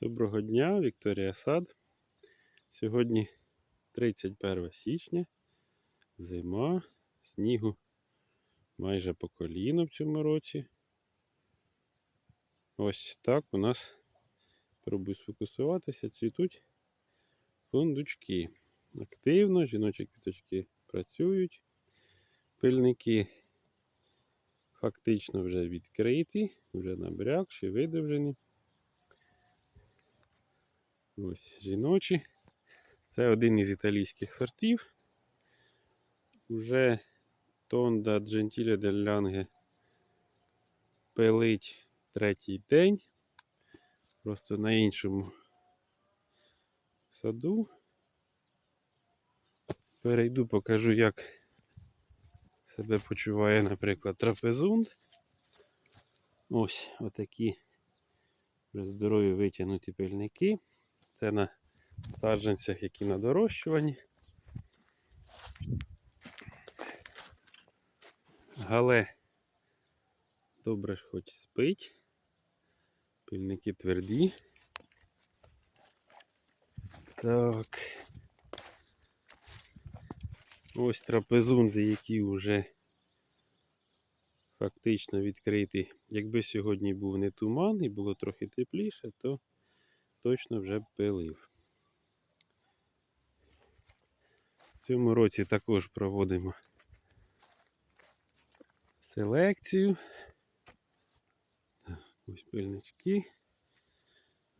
Доброго дня, Вікторія Сад. Сьогодні 31 січня, зима, снігу майже по коліно в цьому році. Ось так у нас пробую сфокусуватися, цвітуть фундучки. Активно, жіночі квіточки працюють, пильники фактично вже відкриті, вже набрякші, видовжені. Ось жіночі. Це один із італійських сортів. Уже Тонда Джентіле дель Лянге пилить третій день. Просто на іншому саду. Перейду, покажу, як себе почуває, наприклад, трапезунд. Ось отакі вже здорові витягнуті пильники. Це на саджанцях, які на дорощуванні. Гале добре ж хоч спить. Пильники тверді. Так. Ось трапезунди, які вже фактично відкриті. Якби сьогодні був не туман і було трохи тепліше, то точно вже пилив. В цьому році також проводимо селекцію. Ось пильнички.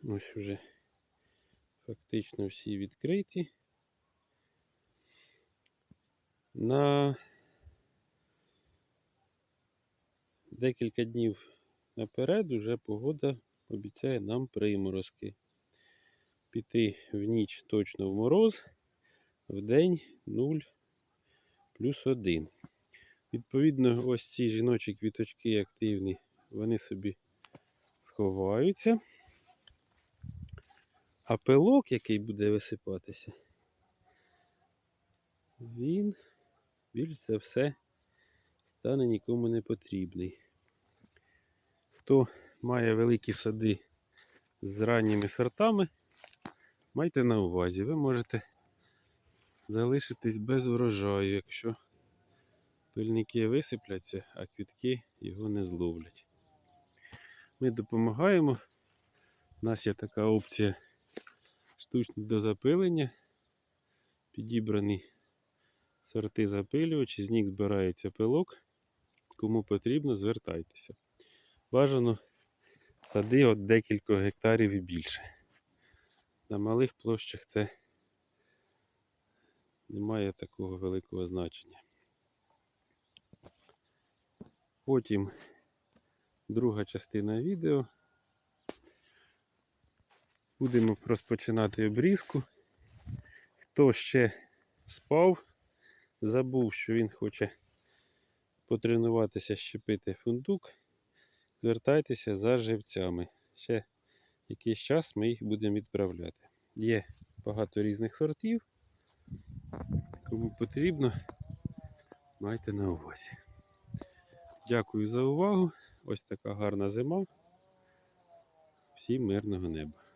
Ось вже фактично всі відкриті. На декілька днів наперед уже погода обіцяє нам приморозки. Піти в ніч точно в мороз, в день 0 плюс 1. Відповідно, ось ці жіночі квіточки активні, вони собі сховаються. А пилок, який буде висипатися, він більш за все стане нікому не потрібний. Хто має великі сади з ранніми сортами, майте на увазі, ви можете залишитись без врожаю, якщо пильники висипляться, а квітки його не зловлять. Ми допомагаємо. У нас є така опція штучні до запилення. Підібрані сорти запилювачі, з них збирається пилок. Кому потрібно, звертайтеся. Бажано сади от декілька гектарів і більше. На малих площах це не має такого великого значення. Потім друга частина відео. Будемо розпочинати обрізку. Хто ще спав, забув, що він хоче потренуватися щепити фундук, звертайтеся за живцями. Ще якийсь час ми їх будемо відправляти. Є багато різних сортів. Кому потрібно, майте на увазі. Дякую за увагу. Ось така гарна зима. Всім мирного неба.